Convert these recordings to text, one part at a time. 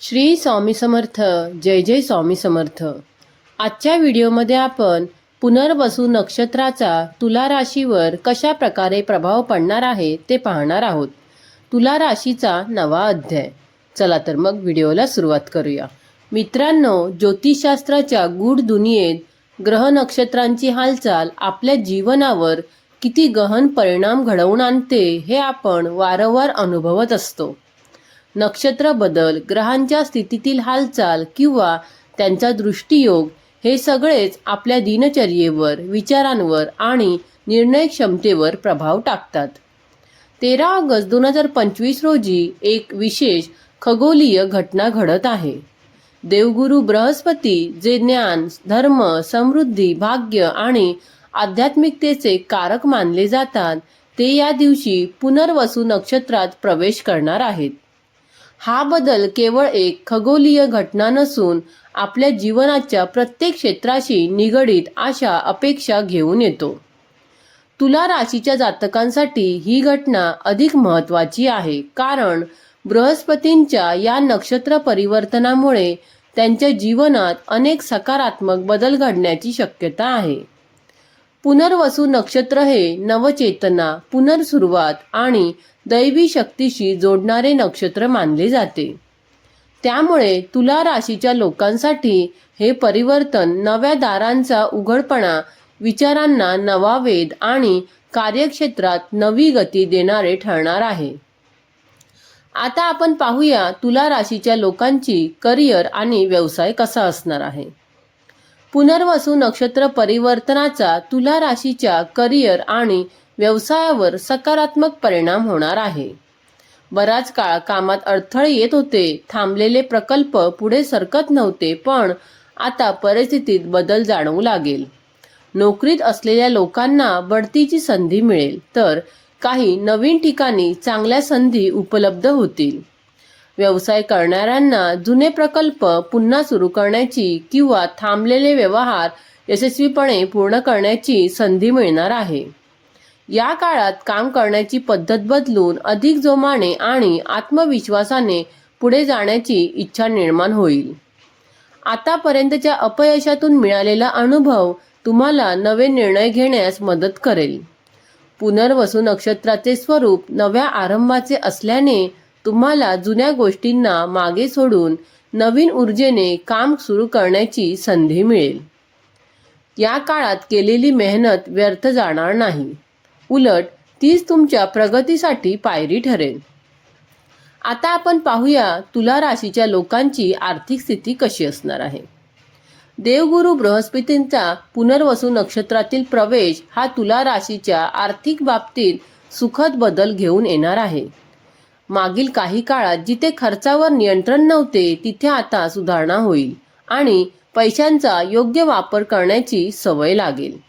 श्री स्वामी समर्थ जय जय स्वामी समर्थ. आजच्या व्हिडिओमध्ये आपण पुनर्वसू नक्षत्राचा तुला राशीवर कशा प्रकारे प्रभाव पडणार आहे ते पाहणार आहोत. तुला राशीचा नवा अध्याय. चला तर मग व्हिडिओला सुरुवात करूया. मित्रांनो ज्योतिषशास्त्राच्या गूढ दुनियेत ग्रह नक्षत्रांची हालचाल आपल्या जीवनावर किती गहन परिणाम घडवून आणते हे आपण वारंवार अनुभवत असतो. नक्षत्र बदल ग्रहांच्या स्थितीतील हालचाल किंवा त्यांचा दृष्टियोग हे सगळेच आपल्या दिनचर्येवर विचारांवर आणि निर्णय क्षमतेवर प्रभाव टाकतात. तेरा ऑगस्ट दोन हजार पंचवीस रोजी एक विशेष खगोलीय घटना घडत आहे. देवगुरु बृहस्पती जे ज्ञान धर्म समृद्धी भाग्य आणि आध्यात्मिकतेचे कारक मानले जातात ते या दिवशी पुनर्वसू नक्षत्रात प्रवेश करणार आहेत. हा बदल केवळ एक खगोलीय घटना नसून आपल्या जीवनाच्या प्रत्येक क्षेत्राशी निगडीत आशा अपेक्षा घेऊन येतो. तुला राशीच्या जातकांसाठी ही घटना अधिक महत्त्वाची आहे कारण बृहस्पतींच्या या नक्षत्र परिवर्तनामुळे त्यांच्या जीवनात अनेक सकारात्मक बदल घडण्याची शक्यता आहे. पुनर्वसू नक्षत्र हे नवचेतना पुनर्सुरुवात आणि दैवी शक्तीशी जोडणारे नक्षत्र मानले जाते. त्यामुळे तुला राशीच्या लोकांसाठी हे परिवर्तन नव्या दारांचा उघडपणा विचारांना नवा वेध आणि कार्यक्षेत्रात नवी गती देणारे ठरणार आहे. आता आपण पाहूया तुला राशीच्या लोकांची करिअर आणि व्यवसाय कसा असणार आहे. पुनर्वसू नक्षत्र परिवर्तनाचा तुला राशीच्या करिअर आणि व्यवसायावर सकारात्मक परिणाम होणार आहे. बराच काळ कामात अडथळे येत होते. थांबलेले प्रकल्प पुढे सरकत नव्हते पण आता परिस्थितीत बदल जाणवू लागेल. नोकरीत असलेल्या लोकांना बढतीची संधी मिळेल तर काही नवीन ठिकाणी चांगल्या संधी उपलब्ध होतील. व्यवसाय करणाऱ्यांना जुने प्रकल्प पुन्हा सुरू करण्याची किंवा थांबलेले व्यवहार यशस्वीपणे पूर्ण करण्याची संधी मिळणार आहे. या काळात काम करण्याची पद्धत बदलून अधिक जोमाने आणि आत्मविश्वासाने पुढे जाण्याची इच्छा निर्माण होईल. आतापर्यंतच्या अपयशातून मिळालेला अनुभव तुम्हाला नवे निर्णय घेण्यास मदत करेल. पुनर्वसू नक्षत्राचे स्वरूप नव्या आरंभाचे असल्याने तुम्हाला जुन्या गोष्टींना मागे सोडून नवीन ऊर्जेने काम सुरू करण्याची संधी मिळेल. या काळात केलेली मेहनत व्यर्थ जाणार नाही. उलट तीच तुमच्या प्रगतीसाठी पायरी ठरेल. आता आपण पाहूया तुला राशीच्या लोकांची आर्थिक स्थिती कशी असणार आहे. देवगुरु बृहस्पतींचा पुनर्वसू नक्षत्रातील प्रवेश हा तुला राशीच्या आर्थिक बाबतीत सुखद बदल घेऊन येणार आहे. मागील काही काळात जिथे खर्चावर नियंत्रण नव्हते तिथे आता सुधारणा होईल आणि पैशांचा योग्य वापर करण्याची सवय लागेल.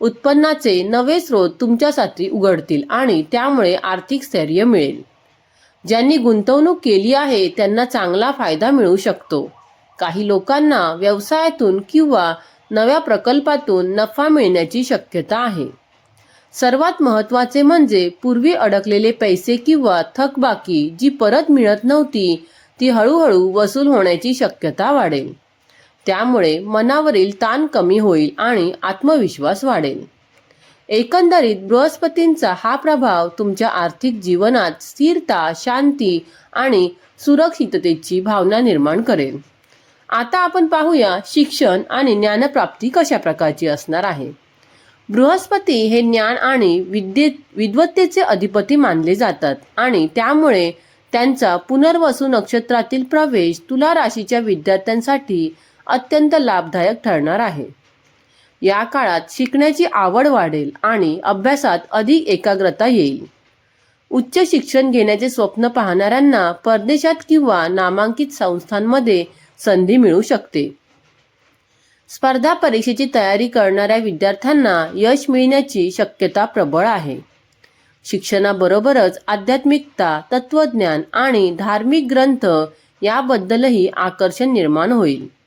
उत्पन्नाचे नवे स्रोत तुमच्यासाठी उघडतील आणि त्यामुळे आर्थिक स्थैर्य मिळेल. ज्यांनी गुंतवणूक केली आहे त्यांना चांगला फायदा मिळू शकतो. काही लोकांना व्यवसायातून किंवा नव्या प्रकल्पातून नफा मिळण्याची शक्यता आहे. सर्वात महत्त्वाचे म्हणजे पूर्वी अडकलेले पैसे किंवा थकबाकी जी परत मिळत नव्हती ती हळूहळू वसूल होण्याची शक्यता वाढेल. त्यामुळे मनावरील ताण कमी होईल आणि आत्मविश्वास वाढेल. एकंदरीत बृहस्पतींचा हा प्रभाव तुमच्या आर्थिक जीवनात स्थिरता शांती आणि सुरक्षिततेची भावना निर्माण करेल. आता आपण पाहूया शिक्षण आणि ज्ञानप्राप्ती कशा प्रकारची असणार आहे. बृहस्पती हे ज्ञान आणि विद्ये विद्वत्तेचे अधिपती मानले जातात आणि त्यामुळे त्यांचा पुनर्वसू नक्षत्रातील प्रवेश तुला राशीच्या विद्यार्थ्यांसाठी अत्यंत लाभदायक ठरणार आहे. या काळात शिकण्याची आवड वाढेल आणि अभ्यासात अधिक एकाग्रता येईल. उच्च शिक्षण घेण्याचे स्वप्न पाहणाऱ्यांना परदेशात किंवा नामांकित संस्थांमध्ये संधी मिळू शकते. स्पर्धा परीक्षेची तयारी करणाऱ्या विद्यार्थ्यांना यश मिळण्याची शक्यता प्रबळ आहे. शिक्षणाबरोबरच आध्यात्मिकता तत्वज्ञान आणि धार्मिक ग्रंथ याबद्दलही आकर्षण निर्माण होईल.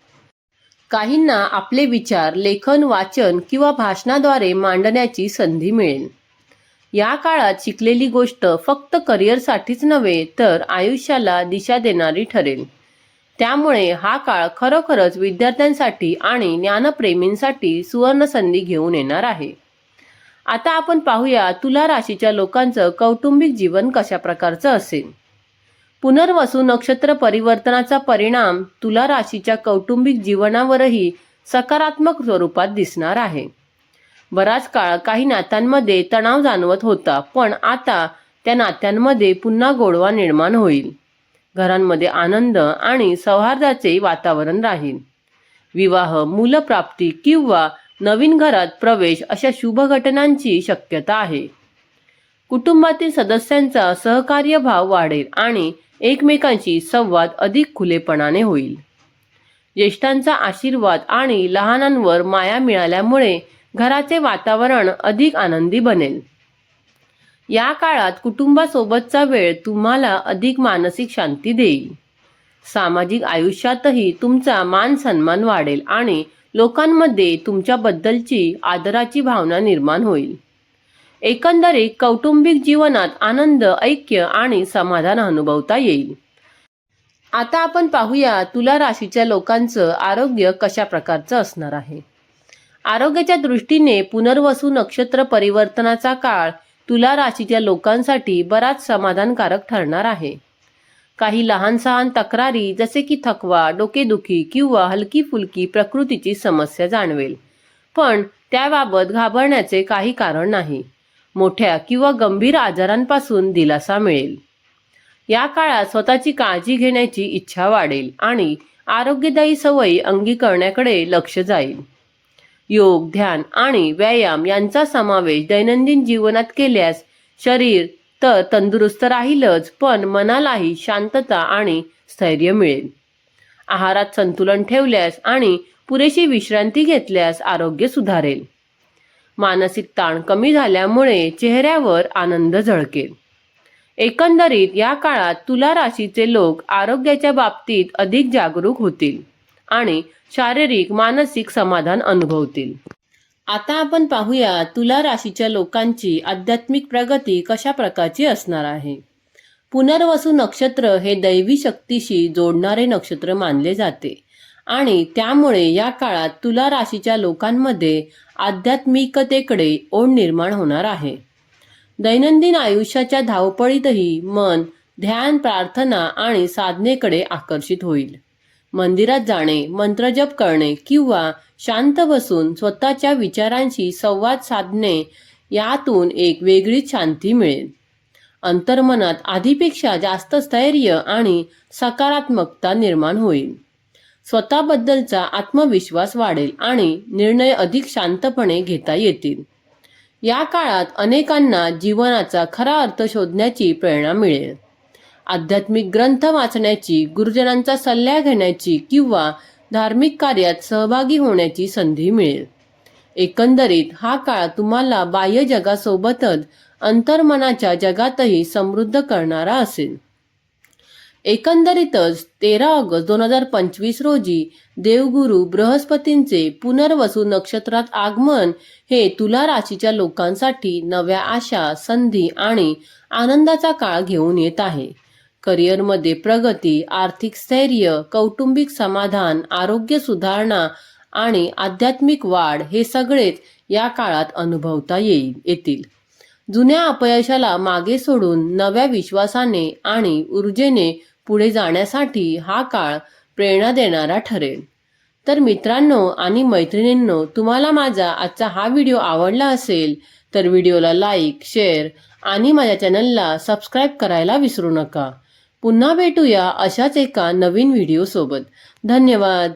काहींना आपले विचार लेखन वाचन किंवा भाषणाद्वारे मांडण्याची संधी मिळेल. या काळात शिकलेली गोष्ट फक्त करिअरसाठीच नव्हे तर आयुष्याला दिशा देणारी ठरेल. त्यामुळे हा काळ खरोखरच विद्यार्थ्यांसाठी आणि ज्ञानप्रेमींसाठी सुवर्ण संधी घेऊन येणार आहे. आता आपण पाहूया तुला राशीच्या लोकांचं कौटुंबिक जीवन कशा प्रकारचं असेल? पुनर्वसू नक्षत्र परिवर्तनाचा परिणाम तुला राशीच्या कौटुंबिक जीवनावरही सकारात्मक स्वरूपात दिसणार आहे. बराच काळ काही नात्यांमध्ये तणाव जाणवत होता पण आता त्या नात्यांमध्ये पुन्हा गोडवा निर्माण होईल. घरांमध्ये आनंद आणि सौहार्दाचे वातावरण राहील. विवाह मूलप्राप्ती किंवा नवीन घरात प्रवेश अशा शुभ घटनांची शक्यता आहे. कुटुंबातील सदस्यांचा सहकार्य भाव वाढेल आणि एकमेकांशी संवाद अधिक खुलेपणाने होईल. ज्येष्ठांचा आशीर्वाद आणि लहानांवर माया मिळाल्यामुळे घराचे वातावरण अधिक आनंदी बनेल. या काळात कुटुंबासोबतचा वेळ तुम्हाला अधिक मानसिक शांती देईल. सामाजिक आयुष्यातही तुमचा मान सन्मान वाढेल आणि लोकांमध्ये तुमच्याबद्दलची आदराची भावना निर्माण होईल. एकंदरीत कौटुंबिक जीवनात आनंद ऐक्य आणि समाधान अनुभवता येईल. आता आपण पाहूया तुला राशीच्या लोकांचं आरोग्य कशा प्रकारचं असणार आहे. आरोग्याच्या दृष्टीने पुनर्वसू नक्षत्र परिवर्तनाचा काळ तुला राशीच्या लोकांसाठी बराच समाधानकारक ठरणार आहे. काही लहान सहान तक्रारी जसे की थकवा डोकेदुखी किंवा हलकी फुलकी प्रकृतीची समस्या जाणवेल. पण त्याबाबत घाबरण्याचे काही कारण नाही. मोठ्या किंवा गंभीर आजारांपासून दिलासा मिळेल. या काळात स्वतःची काळजी घेण्याची इच्छा वाढेल आणि आरोग्यदायी सवयी अंगी करण्याकडे लक्ष जाईल. योग ध्यान आणि व्यायाम यांचा समावेश दैनंदिन जीवनात केल्यास शरीर तर तंदुरुस्त राहीलच पण मनालाही शांतता आणि स्थैर्य मिळेल. आहारात संतुलन ठेवल्यास आणि पुरेशी विश्रांती घेतल्यास आरोग्य सुधारेल. मानसिक ताण कमी झाल्यामुळे चेहऱ्यावर आनंद झळकेल. एकंदरीत या काळात तुला राशीचे लोक आरोग्याच्या बाबतीत अधिक जागरूक होतील आणि शारीरिक मानसिक समाधान अनुभवतील. आता आपण पाहूया तुला राशीच्या लोकांची आध्यात्मिक प्रगती कशा प्रकारची असणार आहे. पुनर्वसू नक्षत्र हे दैवी शक्तीशी जोडणारे नक्षत्र मानले जाते. आणि त्यामुळे या काळात तुला राशीच्या लोकांमध्ये आध्यात्मिकतेकडे ओढ निर्माण होणार आहे. दैनंदिन आयुष्याच्या धावपळीतही मन ध्यान प्रार्थना आणि साधनेकडे आकर्षित होईल. मंदिरात जाणे मंत्रजप करणे किंवा शांत बसून स्वतःच्या विचारांशी संवाद साधणे यातून एक वेगळीच शांती मिळेल. अंतर्मनात आधीपेक्षा जास्त स्थैर्य आणि सकारात्मकता निर्माण होईल. स्वतःबद्दलचा आत्मविश्वास वाढेल आणि निर्णय अधिक शांतपणे घेता येतील. या काळात अनेकांना जीवनाचा खरा अर्थ शोधण्याची प्रेरणा मिळेल. आध्यात्मिक ग्रंथ वाचण्याची गुरुजनांचा सल्ला घेण्याची किंवा धार्मिक कार्यात सहभागी होण्याची संधी मिळेल. एकंदरीत हा काळ तुम्हाला बाह्य जगासोबतच अंतर्मनाच्या जगातही समृद्ध करणारा असेल. एकंदरीतच तेरा ऑगस्ट दोन हजार पंचवीस रोजी देवगुरु बृहस्पतींचे पुनर्वसू नक्षत्रात आगमन हे तुला राशीच्या लोकांसाठी नव्या आशा संधी आणि आनंदाचा काळ घेऊन येत आहे. करिअरमध्ये प्रगती आर्थिक स्थैर्य कौटुंबिक समाधान आरोग्य सुधारणा आणि आध्यात्मिक वाढ हे सगळेच या काळात अनुभवता येईल येतील. जुन्या अपयशाला मागे सोडून नव्या विश्वासाने आणि ऊर्जेने पुढे जाण्यासाठी हा काळ प्रेरणा देणारा ठरेल. तर मित्रांनो आणि मैत्रिणींनो तुम्हाला माझा आजचा हा व्हिडिओ आवडला असेल तर व्हिडिओला लाईक शेअर आणि माझ्या चॅनलला सबस्क्राईब करायला विसरू नका. पुन्हा भेटूया अशाच एका नवीन व्हिडिओसोबत. धन्यवाद!